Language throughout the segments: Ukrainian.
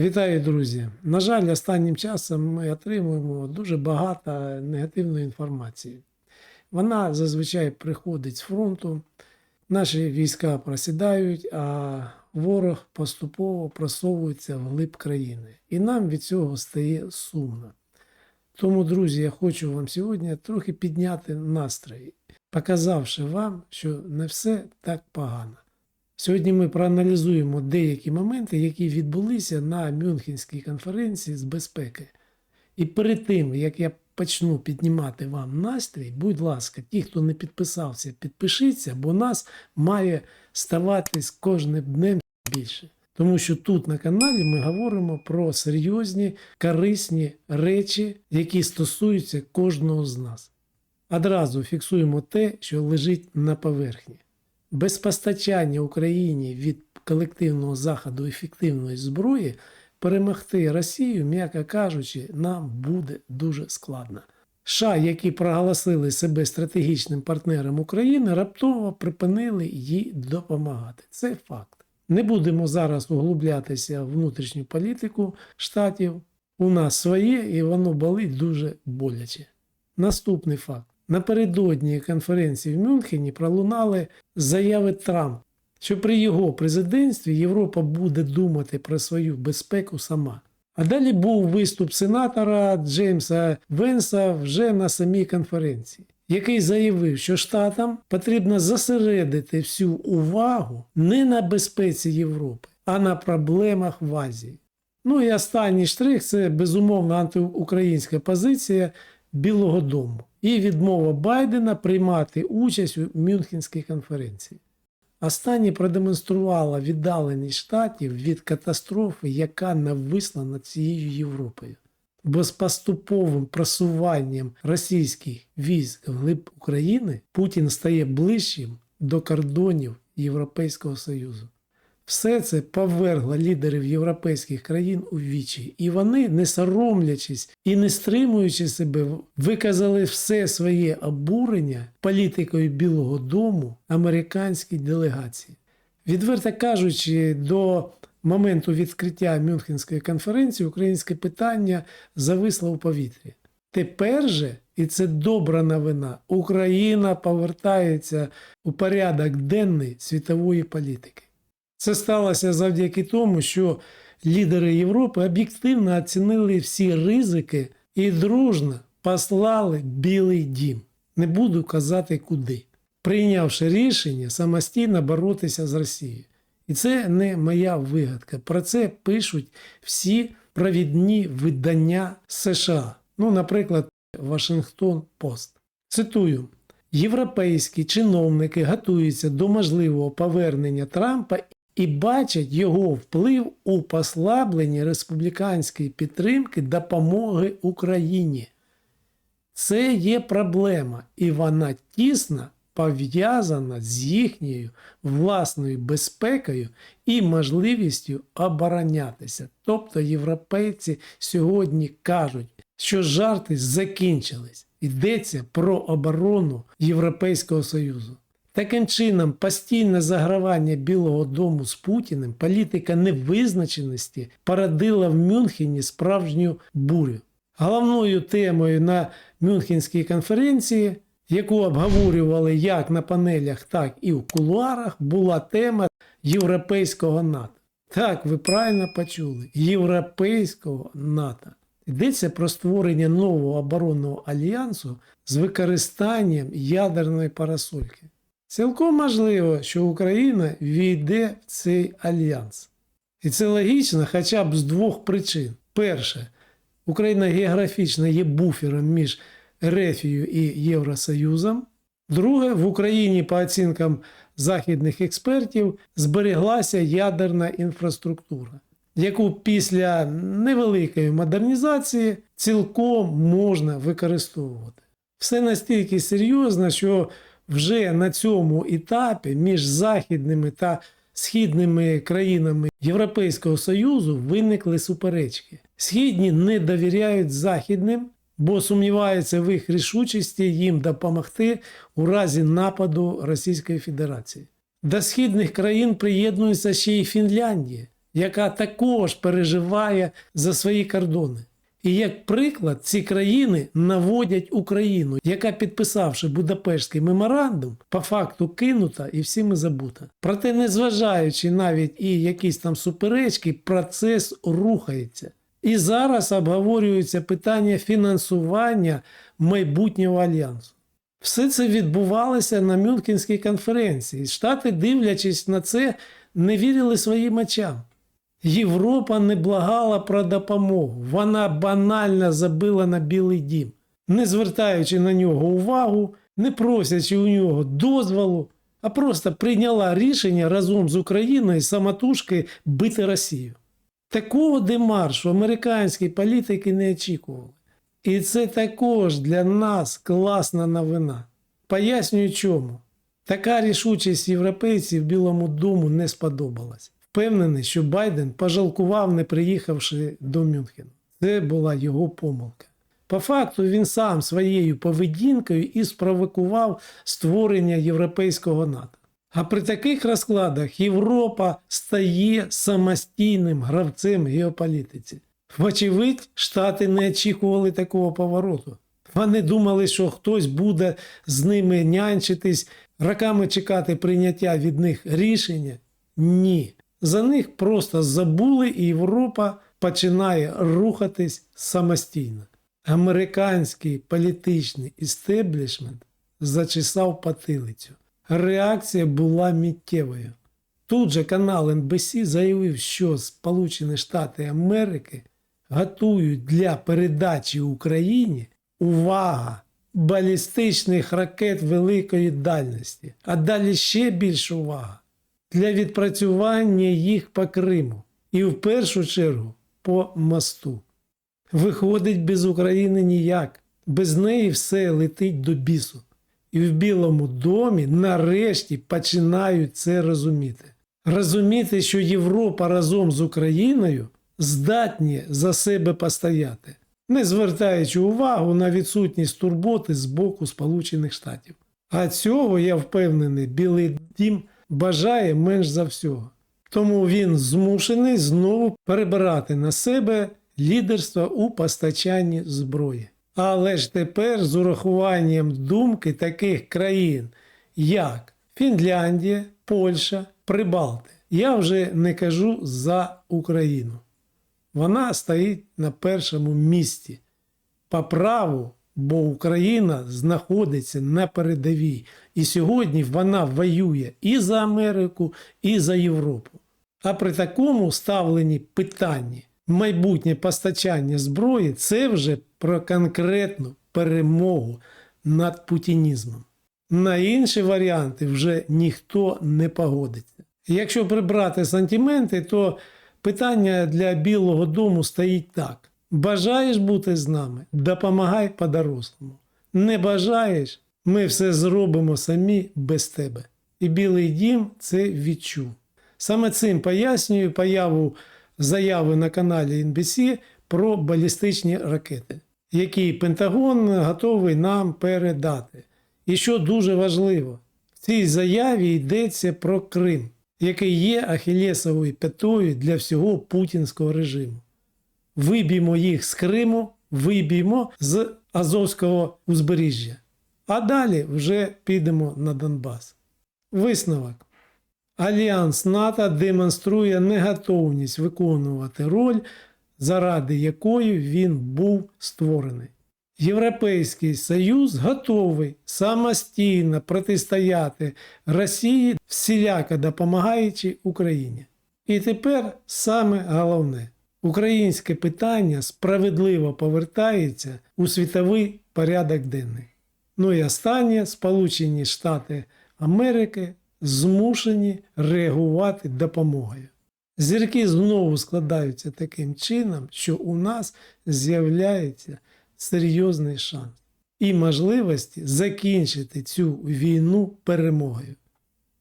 Вітаю, друзі! На жаль, останнім часом ми отримуємо дуже багато негативної інформації. Вона зазвичай приходить з фронту, наші війська просідають, а ворог поступово просовується вглиб країни. І нам від цього стає сумно. Тому, друзі, я хочу вам сьогодні трохи підняти настрій, показавши вам, що не все так погано. Сьогодні ми проаналізуємо деякі моменти, які відбулися на Мюнхенській конференції з безпеки. І перед тим, як я почну піднімати вам настрій, будь ласка, ті, хто не підписався, підпишіться, бо нас має ставати кожним днем більше. Тому що тут на каналі ми говоримо про серйозні, корисні речі, які стосуються кожного з нас. Одразу фіксуємо те, що лежить на поверхні. Без постачання Україні від колективного заходу ефективної зброї перемогти Росію, м'яко кажучи, нам буде дуже складно. США, які проголосили себе стратегічним партнером України, раптово припинили їй допомагати. Це факт. Не будемо зараз углублятися в внутрішню політику штатів. У нас своє і воно болить дуже боляче. Наступний факт. Напередодні конференції в Мюнхені пролунали заяви Трампа, що при його президентстві Європа буде думати про свою безпеку сама. А далі був виступ сенатора Джеймса Венса вже на самій конференції, який заявив, що штатам потрібно зосередити всю увагу не на безпеці Європи, а на проблемах в Азії. Ну і останній штрих це безумовно антиукраїнська позиція Білого Дому і відмова Байдена приймати участь у Мюнхенській конференції. Останнє продемонструвала віддаленість штатів від катастрофи, яка нависла над цією Європою. Бо з поступовим просуванням російських військ вглиб України Путін стає ближчим до кордонів Європейського Союзу. Все це повергло лідерів європейських країн у вічі, і вони, не соромлячись і не стримуючи себе, виказали все своє обурення політикою Білого Дому американській делегації. Відверто кажучи, до моменту відкриття Мюнхенської конференції українське питання зависло у повітрі. Тепер же, і це добра новина, Україна повертається у порядок денний світової політики. Це сталося завдяки тому, що лідери Європи об'єктивно оцінили всі ризики і дружно послали Білий дім. Не буду казати куди, прийнявши рішення самостійно боротися з Росією. І це не моя вигадка. Про це пишуть всі провідні видання США. Ну, наприклад, Вашингтон Пост. Цитую. Європейські чиновники готуються до можливого повернення Трампа і бачать його вплив у послабленні республіканської підтримки допомоги Україні. Це є проблема, і вона тісно пов'язана з їхньою власною безпекою і можливістю оборонятися. Тобто європейці сьогодні кажуть, що жарти закінчились. Йдеться про оборону Європейського Союзу. Таким чином, постійне загравання Білого Дому з Путіним, політика невизначеності породила в Мюнхені справжню бурю. Головною темою на Мюнхенській конференції, яку обговорювали як на панелях, так і в кулуарах, була тема Європейського НАТО. Так, ви правильно почули, Європейського НАТО. Йдеться про створення нового оборонного альянсу з використанням ядерної парасольки. Цілком можливо, що Україна війде в цей альянс. І це логічно хоча б з двох причин. Перше, Україна географічно є буфером між Ерефією і Євросоюзом. Друге, в Україні, по оцінкам західних експертів, збереглася ядерна інфраструктура, яку після невеликої модернізації цілком можна використовувати. Все настільки серйозно, що вже на цьому етапі між західними та східними країнами Європейського Союзу виникли суперечки. Східні не довіряють західним, бо сумніваються в їх рішучості їм допомогти у разі нападу Російської Федерації. До східних країн приєднується ще й Фінляндія, яка також переживає за свої кордони. І як приклад, ці країни наводять Україну, яка, підписавши Будапештський меморандум, по факту кинута і всіми забута. Проте, незважаючи навіть і якісь там суперечки, процес рухається. І зараз обговорюється питання фінансування майбутнього альянсу. Все це відбувалося на Мюнхенській конференції. Штати, дивлячись на це, не вірили своїм очам. Європа не благала про допомогу. Вона банально забила на Білий дім, не звертаючи на нього увагу, не просячи у нього дозволу, а просто прийняла рішення разом з Україною самотужки бити Росію. Такого демаршу американські політики не очікували. І це також для нас класна новина. Пояснюю чому. Така рішучість європейців Білому дому не сподобалась. Впевнений, що Байден пожалкував, не приїхавши до Мюнхена. Це була його помилка. По факту він сам своєю поведінкою і спровокував створення європейського НАТО. А при таких розкладах Європа стає самостійним гравцем геополітиці. Вочевидь, Штати не очікували такого повороту. Вони думали, що хтось буде з ними нянчитись, роками чекати прийняття від них рішення. Ні. За них просто забули, і Європа починає рухатись самостійно. Американський політичний істеблішмент зачесав потилицю. Реакція була миттєвою. Тут же канал NBC заявив, що Сполучені Штати Америки готують для передачі Україні увага балістичних ракет великої дальності, а далі ще більше увага для відпрацювання їх по Криму і в першу чергу по мосту. Виходить без України ніяк, без неї все летить до бісу. І в Білому домі нарешті починають це розуміти. Розуміти, що Європа разом з Україною здатні за себе постояти, не звертаючи увагу на відсутність турботи з боку Сполучених Штатів. А цього, я впевнений, Білий Дім бажає менш за всього. Тому він змушений знову перебирати на себе лідерство у постачанні зброї. Але ж тепер з урахуванням думки таких країн, як Фінляндія, Польща, Прибалти. Я вже не кажу за Україну. Вона стоїть на першому місці. По праву, бо Україна знаходиться на передовій. І сьогодні вона воює і за Америку, і за Європу. А при такому ставленні питанні майбутнє постачання зброї це вже про конкретну перемогу над путінізмом. На інші варіанти вже ніхто не погодиться. Якщо прибрати сантименти, то питання для Білого Дому стоїть так: бажаєш бути з нами, допомагай по-дорослому. Не бажаєш, ми все зробимо самі без тебе. І Білий Дім це відчув. Саме цим пояснюю появу заяви на каналі NBC про балістичні ракети, які Пентагон готовий нам передати. І що дуже важливо, в цій заяві йдеться про Крим, який є ахілєсовою п'ятою для всього путінського режиму. Виб'ємо їх з Криму, виб'ємо з Азовського узбережжя. А далі вже підемо на Донбас. Висновок. Альянс НАТО демонструє неготовність виконувати роль, заради якої він був створений. Європейський Союз готовий самостійно протистояти Росії, всіляко допомагаючи Україні. І тепер саме головне: українське питання справедливо повертається у світовий порядок денний. Ну і останнє Сполучені Штати Америки змушені реагувати допомогою. Зірки знову складаються таким чином, що у нас з'являється серйозний шанс і можливості закінчити цю війну перемогою.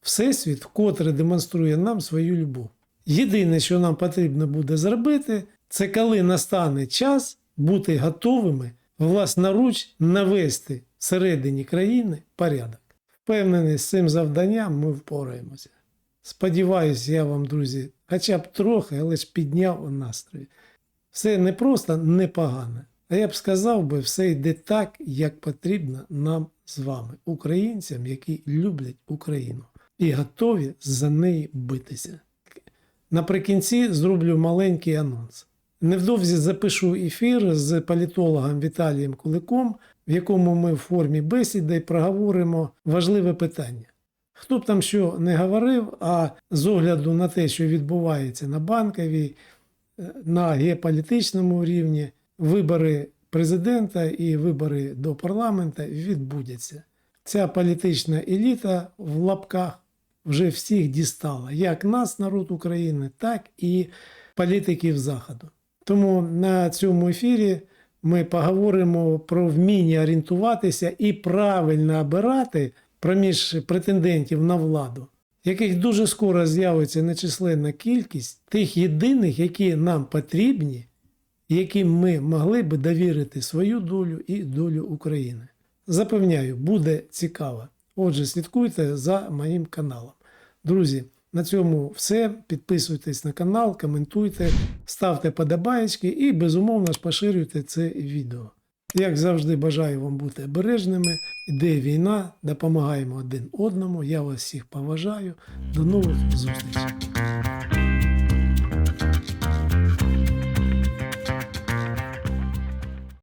Всесвіт вкотре демонструє нам свою любов. Єдине, що нам потрібно буде зробити, це коли настане час бути готовими власноруч навести всередині країни порядок. Впевнений, з цим завданням ми впораємося. Сподіваюсь, я вам, друзі, хоча б трохи, але ж підняв настрій. Все не просто непогано, а я б сказав би, все йде так, як потрібно нам з вами, українцям, які люблять Україну і готові за неї битися. Наприкінці зроблю маленький анонс. Невдовзі запишу ефір з політологом Віталієм Куликом, в якому ми в формі бесіди проговоримо важливе питання. Хто б там що не говорив, а з огляду на те, що відбувається на банковій, е, на геополітичному рівні, вибори президента і вибори до парламента відбудуться. Ця політична еліта в лапках вже всіх дістала, як нас, народ України, так і політиків Заходу. Тому на цьому ефірі ми поговоримо про вміння орієнтуватися і правильно обирати проміж претендентів на владу, яких дуже скоро з'явиться нечисленна кількість тих єдиних, які нам потрібні, яким ми могли би довірити свою долю і долю України. Запевняю, буде цікаво. Отже, слідкуйте за моїм каналом. Друзі, на цьому все. Підписуйтесь на канал, коментуйте, ставте подобаєчки і безумовно ж поширюйте це відео. Як завжди, бажаю вам бути обережними. Іде війна, допомагаємо один одному. Я вас всіх поважаю. До нових зустрічей.